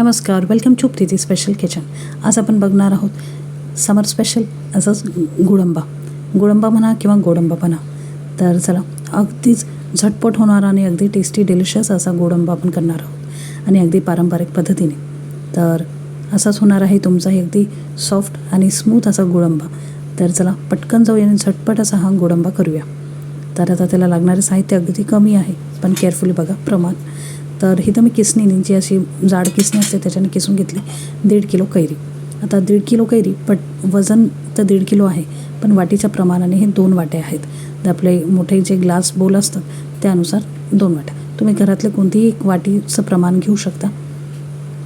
नमस्कार welcome to Preeti special kitchen आज आपण बघणार आहोत समर स्पेशल असंच गुडंबा. गुळंबा म्हणा किंवा गोडंबा म्हणा तर चला अगदीच झटपट होणारा आणि अगदी टेस्टी डिलिशियस असा गोडंबा आपण करणार आहोत. आणि अगदी पारंपरिक पद्धतीने. तर असाच होणार आहे तुमचाही अगदी सॉफ्ट आणि स्मूथ असा गुळंबा तर चला पटकन जाऊया आणि झटपट असा हा गोडंबा करूया. तर आता त्याला लागणारे साहित्य अगदी कमी आहे पण केअरफुली बघा प्रमाण. तर इथं मी किसणीने जी अशी जाड किसणी असते त्याच्याने किसून घेतली. दीड किलो कैरी. आता दीड किलो कैरी पट वजन तर दीड किलो आहे पण वाटीच्या प्रमाणाने हे दोन वाटे आहेत. तर आपले मोठे जे ग्लास बोल असतात त्यानुसार दोन वाट्या तुम्ही घरातले कोणतीही एक वाटीचं प्रमाण घेऊ शकता.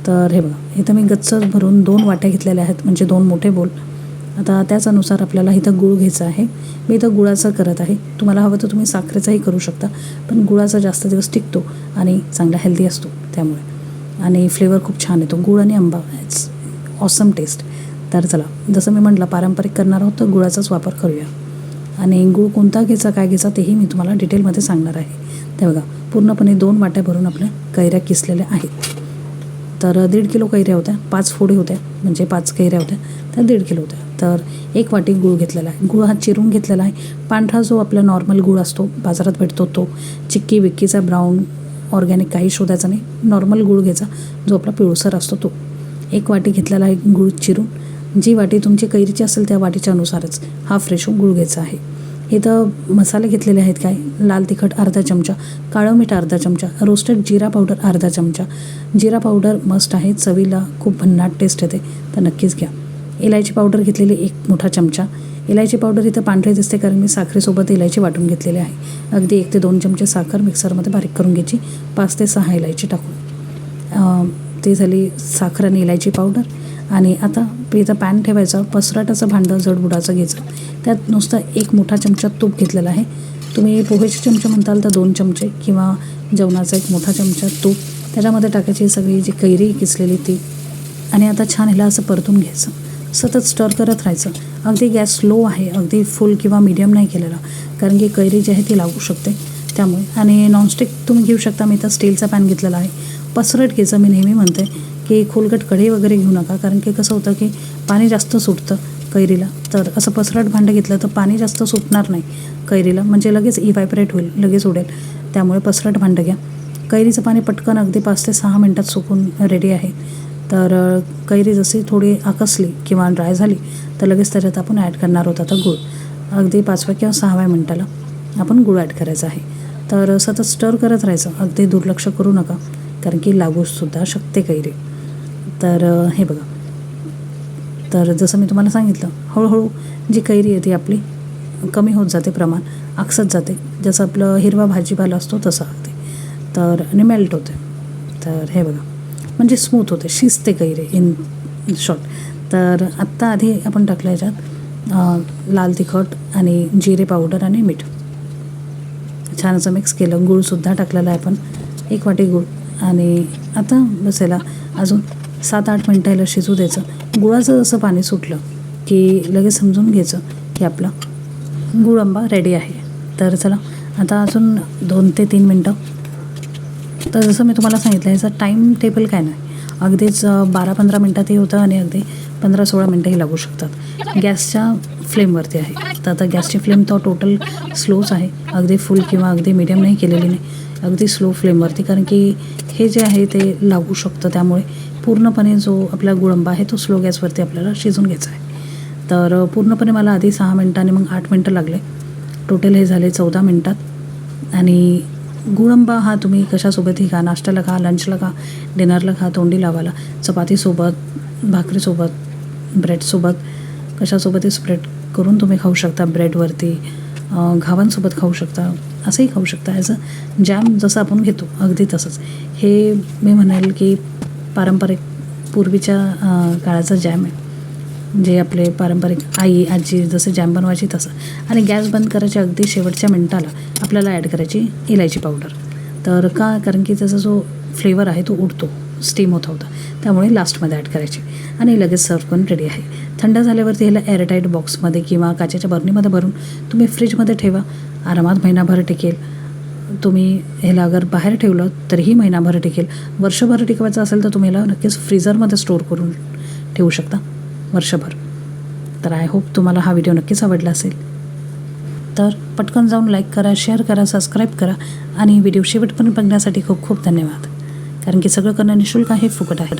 तर हे बघा इथं मी गच्च भरून दोन वाट्या घेतलेल्या आहेत म्हणजे दोन मोठे बोल. आता त्याचनुसार आपल्याला इथं गुळ घ्यायचा आहे. मी इथं गुळाचं करत आहे. तुम्हाला हवं तर तुम्ही साखरेचाही करू शकता पण गुळाचा जास्त दिवस टिकतो आणि चांगला हेल्दी असतो त्यामुळे. आणि फ्लेवर खूप छान येतो. गुळ आणि आंबा इट्स ऑसम टेस्ट तर चला जसं मी म्हटलं पारंपरिक करणार आहोत तर गुळाचाच वापर करूया. आणि गुळ कोणता घ्यायचा काय घ्यायचा तेही मी तुम्हाला डिटेलमध्ये सांगणार आहे. ते बघा पूर्णपणे दोन वाट्या भरून आपल्या कैऱ्या किसलेल्या आहेत. तर दीड किलो कैऱ्या होत्या पाच फोडी होत्या म्हणजे पाच कैऱ्या होत्या त्या दीड किलो होत्या. तर एक वाटी गूळ घेतलेला आहे. गूळ हा चिरून घेतलेला आहे. पांढरा जो आपला नॉर्मल गूळ असतो बाजारात भेटतो तो चिक्की विक्कीचा ब्राऊन ऑर्गॅनिक काही शोधायचा नाही. नॉर्मल गूळ घ्यायचा जो आपला पिळसर असतो तो. एक वाटी घेतलेला आहे गूळ चिरून. जी वाटी तुमची कैरीची असेल त्या वाटीच्या अनुसारच हा फ्रेश गूळ घ्यायचा आहे. इथं मसाले घेतलेले आहेत काय? लाल तिखट अर्धा चमचा काळं मीठ अर्धा चमचा रोस्टेड जिरा पावडर अर्धा चमचा. जिरा पावडर मस्ट आहे चवीला खूप भन्नाट टेस्ट येते तर नक्कीच घ्या. इलायची पावडर घेतलेली एक मोठा चमचा. इलायची पावडर इथं पांढरे दिसते कारण मी साखरेसोबत इलायची वाटून घेतलेली आहे. अगदी एक ते दोन चमचे साखर मिक्सरमध्ये बारीक करून घ्यायची. पाच ते सहा इलायची टाकून. ते झाली साखर आणि इलायची पावडर आणि आता इथं पॅन ठेवायचं. पसराटाचं भांडं जडबुडाचं घ्यायचं. त्यात नुसतं एक मोठा चमचा तूप घेतलेला आहे. तुम्ही पोहेचे चमचे म्हणताल तर दोन चमचे किंवा जेवणाचा एक मोठा चमचा तूप. त्याच्यामध्ये टाकायची सगळी जी कैरी किसलेली ती. आणि आता छान ह्याला असं परतून घ्यायचं. सतत स्टर करत राहायचं. अगदी गॅस स्लो आहे अगदी फुल किंवा मीडियम नाही केलेला. कारण की कैरी जी आहे ती लागू शकते. त्यामुळे. आणि नॉनस्टिक तुम्ही घेऊ शकता. मी तर स्टीलचा पॅन घेतलेला आहे. पसरट घ्यायचं मी नेहमी म्हणते की खोलगट कढई वगैरे घेऊ नका. कारण की कसं होतं की पाणी जास्त सुटतं कैरीला. तर असं पसरट भांडं घेतलं तर पाणी जास्त सुटणार नाही कैरीला. म्हणजे लगेच इव्हायपरेट होईल लगेच उडेल. त्यामुळे पसरट भांडं घ्या. कैरीचं पाणी पटकन अगदी पाच ते सहा मिनटात सुकून रेडी आहे. तर कैरी जशी थोडी आकसली किंवा ड्राय झाली तर लगेच त्याच्यात आपण ॲड करणार होत आता गूळ. अगदी पाचव्या किंवा सहाव्या मिनटाला आपण गूळ ॲड करायचा आहे. तर सतत स्टर करत राहायचं. अगदी दुर्लक्ष करू नका कारण की लागूसुद्धा शकते कैरी. तर हे बघा. तर जसं मी तुम्हाला सांगितलं हळूहळू जी कैरी आहे ती आपली कमी होत जाते प्रमाण आकसत जाते. जसं आपलं हिरवा भाजीपाला असतो तसं. अगदी तर आणि मेल्ट होते. तर हे बघा. म्हणजे स्मूथ होते शिजते कैरी इन शॉर्ट तर आत्ता आधी आपण टाकलं याच्यात लाल तिखट आणि जिरे पावडर आणि मीठ. छान असं मिक्स केलं. गूळसुद्धा टाकलेला आहे आपण. एक वाटी गूळ. आणि आता बसायला अजून सात आठ मिनटं याला शिजू द्यायचं. गुळाचं जसं पाणी सुटलं की लगेच समजून घ्यायचं की आपला गुळ आंबा रेडी आहे. तर चला आता अजून दोन ते तीन मिनटं तर जसं मी तुम्हाला सांगितलं याचं टाईम टेबल काय नाही. अगदीच बारा पंधरा मिनटातही होतं आणि अगदी पंधरा सोळा मिनटंही लागू शकतात. गॅसच्या फ्लेमवरती आहे. तर आता गॅसची फ्लेम तर टोटल स्लोच आहे. अगदी फुल किंवा अगदी मिडियम नाही केलेली नाही. अगदी स्लो फ्लेमवरती. कारण की हे जे आहे ते लागू शकतं. त्यामुळे पूर्णपणे जो आपला गुळंबा आहे तो स्लो गॅसवरती आपल्याला शिजून घ्यायचा आहे. तर पूर्णपणे मला आधी सहा मिनटांनी मग आठ मिनटं लागले. टोटल हे झाले चौदा मिनटात. आणि गुळंबा हा तुम्ही कशासोबतही खा? नाश्त्याला खा लंचला खा डिनरला खा तोंडी लावाला चपातीसोबत भाकरीसोबत ब्रेडसोबत कशासोबतही स्प्रेड करून तुम्ही खाऊ शकता ब्रेडवरती घावांसोबत खाऊ शकता असंही खाऊ शकता. ॲज अ जॅम जसं आपण घेतो अगदी तसंच. हे मी म्हणेल की पारंपरिक पूर्वीच्या काळाचा जॅम आहे. जे आपले पारंपरिक आई आजी जसं जॅम बनवायची तसं. आणि गॅस बंद करायच्या अगदी शेवटच्या मिनटाला आपल्याला ॲड करायची इलायची पावडर तर का? कारण की त्याचा जो फ्लेवर आहे तो उडतो स्टीम होता होता. त्यामुळे लास्टमध्ये ॲड करायची. आणि लगेच सर्व करून रेडी आहे. थंड झाल्यावरती ह्याला एअरटाईट बॉक्समध्ये किंवा काचेच्या बर्नीमध्ये भरून तुम्ही फ्रीजमध्ये ठेवा. आरामात महिनाभर टिकेल. तुम्ही ह्याला अगर बाहेर ठेवलं तरीही महिनाभर टिकेल. वर्षभर टिकवायचं असेल तर तुम्ही ह्याला नक्कीच फ्रीजरमध्ये स्टोअर करून ठेवू शकता. वर्षभर. तर आय होप तुम्हाला हा व्हिडिओ नक्कीच आवडला असेल. तर पटकन जाऊन लाईक करा शेअर करा सबस्क्राईब करा आणि व्हिडिओ शेवटपर्यंत बघण्यासाठी खूप खूप धन्यवाद. कारण की सगळं करणं निशुल्क आहे फुकट आहे.